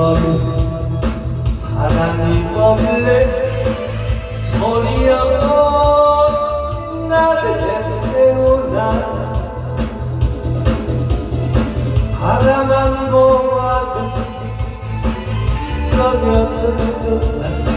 법은 사랑이 법래 소리여 나를 태우나? 바람만 보아도 써녀들도 나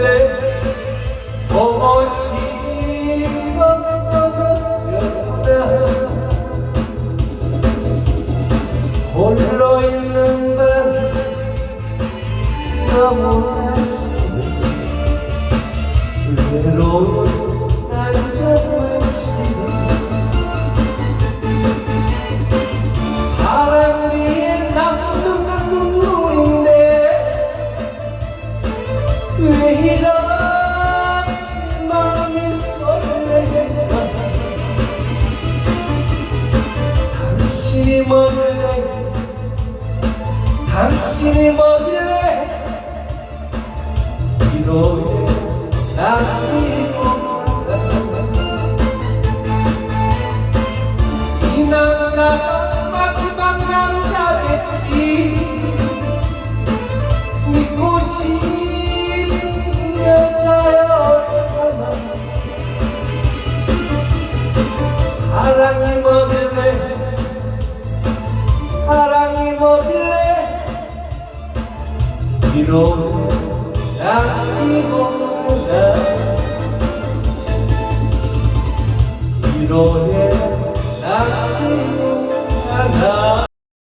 먹일래 보고 싶었거든 홀로 있는 밤 너무 먹을래 당신이 먹을래 위로에 남기고 이 남자가 마지막 남자겠지. 믿고 싶은 여자였잖아 사랑이 뭐길 나 위로에